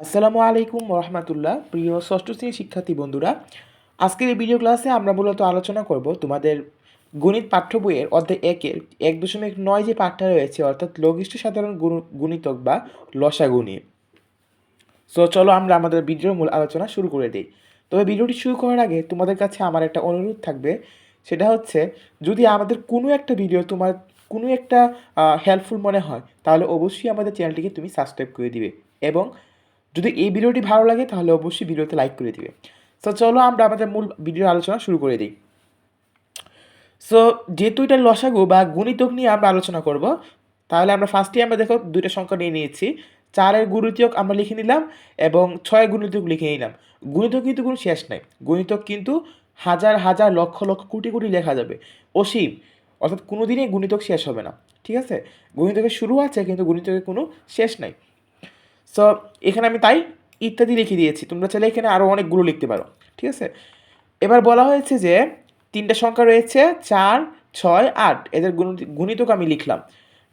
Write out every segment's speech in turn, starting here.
আসসালামু আলাইকুম রহমতুল্লাহ প্রিয় ষষ্ঠ শ্রেণির শিক্ষার্থী বন্ধুরা। আজকের এই ভিডিও ক্লাসে আমরা মূলত আলোচনা করব তোমাদের গণিত পাঠ্য বইয়ের অধ্যায় একের এক দশমিক নয় যে পাঠটা রয়েছে, অর্থাৎ লঘিষ্ঠ সাধারণ গুণ- গুণিতক বা লসাগু নিয়ে। সো চলো আমরা আমাদের ভিডিওর মূল আলোচনা শুরু করে দিই। তবে ভিডিওটি শুরু করার আগে তোমাদের কাছে আমার একটা অনুরোধ থাকবে, সেটা হচ্ছে যদি আমাদের কোনো একটা ভিডিও তোমার কোনো একটা হেল্পফুল মনে হয়, তাহলে অবশ্যই আমাদের চ্যানেলটিকে তুমি সাবস্ক্রাইব করে দিবে এবং যদি এই ভিডিওটি ভালো লাগে, তাহলে অবশ্যই ভিডিওতে লাইক করে দিবে। সো চলো আমরা আমাদের মূল ভিডিও আলোচনা শুরু করে দিই। সো যেহেতু এটা লসাগু বা গুণিতক নিয়ে আমরা আলোচনা করব, তাহলে আমরা ফার্স্টে আমরা দেখো দুইটা সংখ্যা নিয়ে নিয়েছি। চারের গুণিতক আমরা লিখে নিলাম এবং ছয়ের গুণিতক লিখে নিলাম। গুণিতক কিন্তু কোনো শেষ নাই। গুণিতক কিন্তু হাজার হাজার লক্ষ লক্ষ কোটি কোটি লেখা যাবে। অসীম, অর্থাৎ কোনো দিনই গুণিতক শেষ হবে না। ঠিক আছে? গুণিতকের শুরু আছে, কিন্তু গুণিতকের কোনো শেষ নাই। সো এখানে আমি তাই ইত্যাদি লিখে দিয়েছি। তোমরা চাইলে এখানে আরও অনেকগুলো লিখতে পারো। ঠিক আছে? এবার বলা হয়েছে যে, তিনটা সংখ্যা রয়েছে, চার, ছয়, আট। এদের গুণ- গুণিতক আমি লিখলাম।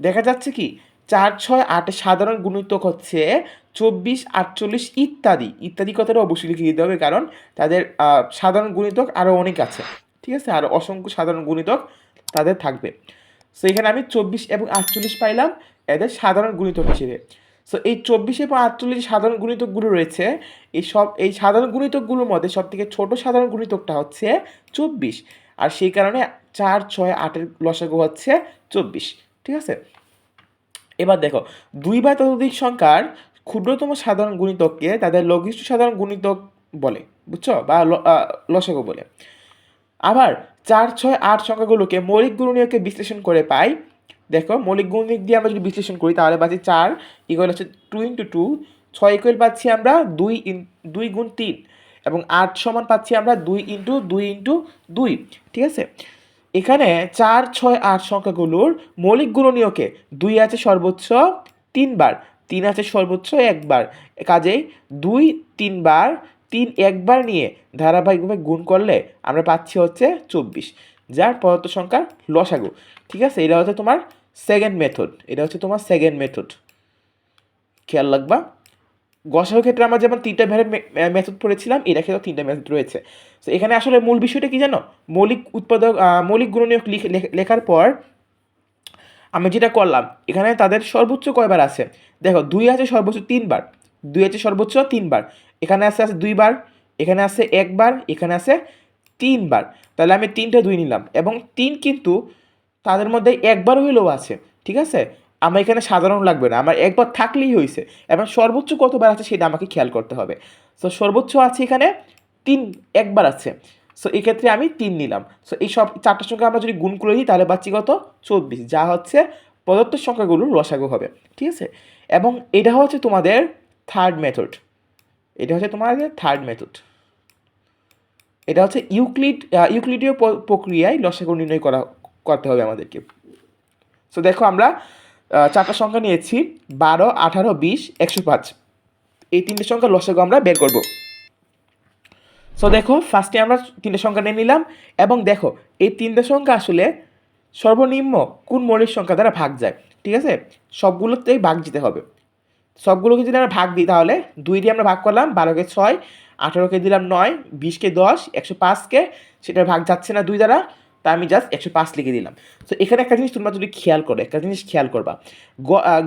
দেখা যাচ্ছে কি, চার, ছয়, আটের সাধারণ গুণিতক হচ্ছে চব্বিশ, আটচল্লিশ ইত্যাদি। ইত্যাদি কথাটা অবশ্যই লিখে দিতে হবে, কারণ তাদের সাধারণ গুণিতক আরও অনেক আছে। ঠিক আছে? আরও অসংখ্য সাধারণ গুণিতক তাদের থাকবে। সো এখানে আমি চব্বিশ এবং আটচল্লিশ পাইলাম। এদের সাধারণ গুণিতক হিসেবে। সো এই চব্বিশে এবং আটচল্লিশ সাধারণ গুণিতকগুলো রয়েছে। এই সব, এই সাধারণ গুণিতকগুলোর মধ্যে সব থেকে ছোটো সাধারণ গুণিতকটা হচ্ছে চব্বিশ। আর সেই কারণে চার, ছয়, আটের লসাগু হচ্ছে চব্বিশ। ঠিক আছে? এবার দেখো, দুই বা ততোধিক সংখ্যার ক্ষুদ্রতম সাধারণ গুণিতককে তাদের লঘিষ্ঠ সাধারণ গুণিতক বলে, বুঝছ? বা লসাগু বলে। আবার চার, ছয়, আট সংখ্যাগুলোকে মৌলিক গুণনীয়কে বিশ্লেষণ করে পাই দেখো, মৌলিক গুণনীয়ক দিয়ে আমরা যদি বিশ্লেষণ করি, তাহলে পাচ্ছি চার ইকুয়াল হচ্ছে টু ইন্টু টু ছয় ইকুয়াল পাচ্ছি আমরা দুই ইন দুই গুণ তিন, এবং আট সমান পাচ্ছি আমরা দুই ইন্টু দুই ইন্টু দুই, ঠিক আছে? এখানে চার, ছয়, আট সংখ্যাগুলোর মৌলিক গুণনীয়কে দুই আছে সর্বোচ্চ তিনবার, তিন আছে সর্বোচ্চ একবার, কাজেই দুই, তিনবার, তিন একবার নিয়ে ধারাবাহিকভাবে গুণ করলে আমরা পাচ্ছি হচ্ছে চব্বিশ, যার পদার্থ সংখ্যার লসাগু, ঠিক আছে? এটা হচ্ছে তোমার সেকেন্ড মেথড এটা হচ্ছে তোমার সেকেন্ড মেথড খেয়াল রাখবা গসাগু ক্ষেত্রে আমরা যেমন তিনটা ভ্যারের মেথড পড়েছিলাম এটা ক্ষেত্রে তিনটা মেথড রয়েছে। তো এখানে আসলে মূল বিষয়টা কি জানো? মৌলিক উৎপাদক মৌলিক গুণনীয়ক লিখে- লেখ- লেখার পর আমি যেটা করলাম, এখানে তাদের সর্বোচ্চ কয়বার আছে? দেখো, দুই আছে সর্বোচ্চ তিনবার, দুই আছে সর্বোচ্চ তিনবার, এখানে আছে আছে দুইবার, এখানে আছে একবার, এখানে আছে তিনবার। তাহলে আমি তিনটা দুই নিলাম, এবং তিন কিন্তু তাদের মধ্যে একবার হইলেও আছে, ঠিক আছে? আমার এখানে সাধারণ লাগবে না, আমার একবার থাকলেই হয়েছে এবং সর্বোচ্চ কতবার আছে সেটা আমাকে খেয়াল করতে হবে। সো সর্বোচ্চ আছে এখানে তিন, একবার আছে। সো এক্ষেত্রে আমি তিন নিলাম। সো এই সব চারটার সংখ্যা আমরা যদি গুণ করে দিই, তাহলে পাচ্ছি কত? চব্বিশ। যা হচ্ছে প্রদত্ত সংখ্যাগুলোর রসাগু হবে, ঠিক আছে? এবং এটা হচ্ছে তোমাদের থার্ড মেথড এটা হচ্ছে তোমাদের থার্ড মেথড এটা হচ্ছে ইউক্লিড ইউক্লিডীয় প্রক্রিয়ায় লসাগু নির্ণয় করা করতে হবে আমাদেরকে। সো দেখো আমরা চারটা সংখ্যা নিয়েছি। বারো, আঠারো, বিশ, একশো পাঁচ। এই তিনটে সংখ্যা লসাগু আমরা বের করব। সো দেখো ফার্স্টে আমরা তিনটে সংখ্যা নিয়ে নিলাম এবং দেখো, এই তিনটে সংখ্যা আসলে সর্বনিম্ন কোন মৌলিক সংখ্যা দ্বারা ভাগ যায়, ঠিক আছে? সবগুলোতেই ভাগ দিতে হবে। সবগুলোকে যদি আমরা ভাগ দিই তাহলে দুই দিয়ে আমরা ভাগ করলাম, বারোকে ছয়, আঠারোকে দিলাম নয়, বিশকে দশ, একশো পাঁচকে, সেটার ভাগ যাচ্ছে না দুই দ্বারা। তা আমি জাস্ট একশো পাঁচ লিখে দিলাম। তো এখানে একটা জিনিস তোমরা যদি খেয়াল করো একটা জিনিস খেয়াল করবা। গ- আহ,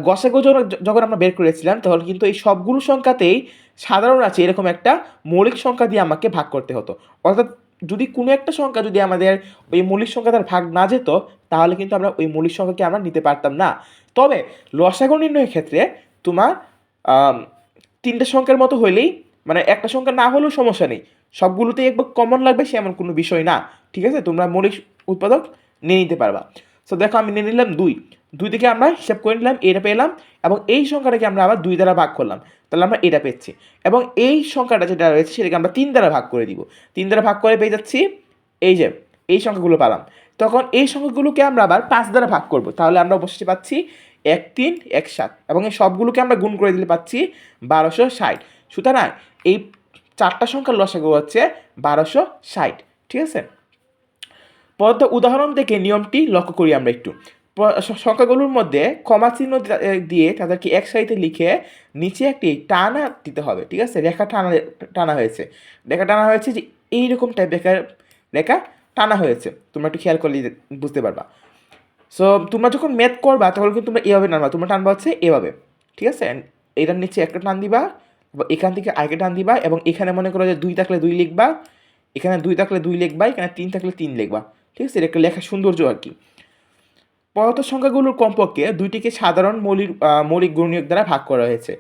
যখন আমরা বের করেছিলাম তখন কিন্তু এই সবগুলো সংখ্যাতেই সাধারণ আছে এরকম একটা মৌলিক সংখ্যা দিয়ে আমাকে ভাগ করতে হতো। অর্থাৎ যদি কোনো একটা সংখ্যা যদি আমাদের ওই মৌলিক সংখ্যা তার ভাগ না যেত তাহলে কিন্তু আমরা ওই মৌলিক সংখ্যাকে আমরা নিতে পারতাম না। তবে লসাগু নির্ণয়ের ক্ষেত্রে তোমার তিনটে সংখ্যার মতো হইলেই মানে একটা সংখ্যা না হলেও সমস্যা নেই। সবগুলোতেই একবার কমন লাগবে সে এমন কোনো বিষয় না। ঠিক আছে? তোমরা মৌলিক উৎপাদক নিয়ে নিতে পারবা। সো দেখো আমি নিয়ে নিলাম দুই। দুই থেকে আমরা হিসাব করে নিলাম, এটা পেলাম এবং এই সংখ্যাটাকে আমরা আবার দুই দ্বারা ভাগ করলাম। তাহলে আমরা এটা পেয়েছি। এবং এই সংখ্যাটা যেটা রয়েছে, সেটাকে আমরা তিন দ্বারা ভাগ করে দিব। তিন দ্বারা ভাগ করে পেয়ে যাচ্ছি, এই যে, এই সংখ্যাগুলো পেলাম। তখন এই সংখ্যাগুলোকে আমরা আবার পাঁচ দ্বারা ভাগ করব। তাহলে আমরা অবশ্যই পাচ্ছি এক তিন, এক সাত। এবং এই সবগুলোকে আমরা গুণ করে দিলে পাচ্ছি বারোশো ষাট। সুতরাং এই চারটা সংখ্যার লসাগু হচ্ছে বারোশো ষাট। ঠিক আছে? পদ্ম উদাহরণ থেকে নিয়মটি লক্ষ্য করি আমরা একটু। সংখ্যাগুলোর মধ্যে কমা চিহ্ন দিয়ে তাদেরকে এক সারিতে লিখে নিচে একটি টানা দিতে হবে, ঠিক আছে? রেখা টানা টানা হয়েছে। রেখা টানা হয়েছে যে এইরকম টাইপ রেখা রেখা টানা হয়েছে। তোমরা একটু খেয়াল করলে বুঝতে পারবা। সো তোমরা যখন ম্যাথ করবা, তখন কিন্তু তোমরা এভাবে টানবা তোমরা টানবা হচ্ছে এভাবে, ঠিক আছে? এটার নিচে একটা টান দিবা এখান থেকে আরেকটা টান দিবা এবং এখানে মনে করো যে দুই থাকলে দুই লিখবা, এখানে দুই থাকলে দুই লিখবা, এখানে তিন থাকলে তিন লিখবা। ঠিক আছে? এটা একটা লেখা সৌন্দর্য আর কি। পদার্থ সংখ্যাগুলোর কমপক্ষে দুইটিকে সাধারণ মৌলিক মৌলিক গুণনীয়ক দ্বারা ভাগ করা হয়েছে।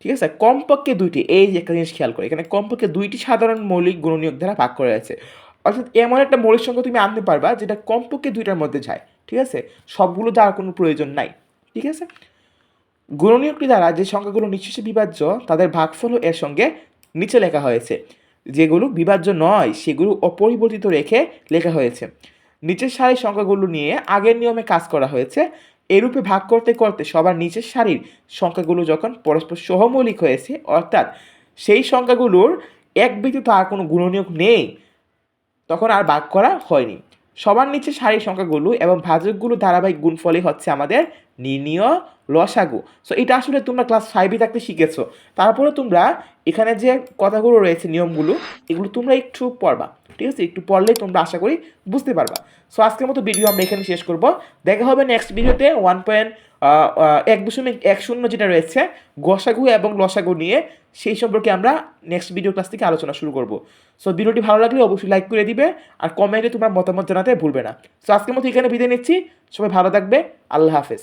ঠিক আছে? কমপক্ষে দুইটি, এই যে একটা জিনিস খেয়াল করে, এখানে কমপক্ষে দুইটি সাধারণ মৌলিক গুণনীয়ক দ্বারা ভাগ করা হয়েছে। অর্থাৎ এমন একটা মৌলিক সংখ্যা তুমি আনতে পারবা যেটা কমপক্ষে দুইটার মধ্যে যায়। ঠিক আছে? সবগুলো দেওয়ার কোনো প্রয়োজন নাই। ঠিক আছে? গুণনীয়কটি দ্বারা যে সংখ্যাগুলো নিঃশেষে বিভাজ্য, তাদের ভাগফলও এর সঙ্গে নিচে লেখা হয়েছে। যেগুলো বিভাজ্য নয়, সেগুলো অপরিবর্তিত রেখে লেখা হয়েছে। নিচের সারির সংখ্যাগুলো নিয়ে আগের নিয়মে কাজ করা হয়েছে। এরূপে ভাগ করতে করতে সবার নিচের সারির সংখ্যাগুলো যখন পরস্পর সহমৌলিক হয়েছে, অর্থাৎ সেই সংখ্যাগুলোর এক ব্যতীত আর কোনো গুণনীয়ক নেই, তখন আর ভাগ করা হয়নি। সবার নিচে সারির সংখ্যাগুলো এবং ভাজকগুলো ধারাবাহিক গুণফলই হচ্ছে আমাদের নির্ণীয় লসাগু। সো এটা আসলে তোমরা ক্লাস ফাইভে থাকতে শিখেছো। তারপরে তোমরা এখানে যে কথাগুলো রয়েছে, নিয়মগুলো, এগুলো তোমরা একটু পড়বা। ঠিক আছে? একটু পড়লেই তোমরা আশা করি বুঝতে পারবা। সো আজকের মতো ভিডিও আমরা এখানে শেষ করব। দেখা হবে নেক্সট ভিডিওতে ওয়ান পয়েন্ট এক দশমিক এক শূন্য যেটা রয়েছে, গসাগু এবং লসাগু নিয়ে সেই সম্পর্কে আমরা নেক্সট ভিডিও ক্লাস থেকে আলোচনা শুরু করব। সো ভিডিওটি ভালো লাগলে অবশ্যই লাইক করে দিবে আর কমেন্টে তোমার মতামত জানাতে ভুলবে না। সো আজকের মতো এখানে বিদায় নিচ্ছি। সবাই ভালো থাকবে। আল্লাহ হাফেজ।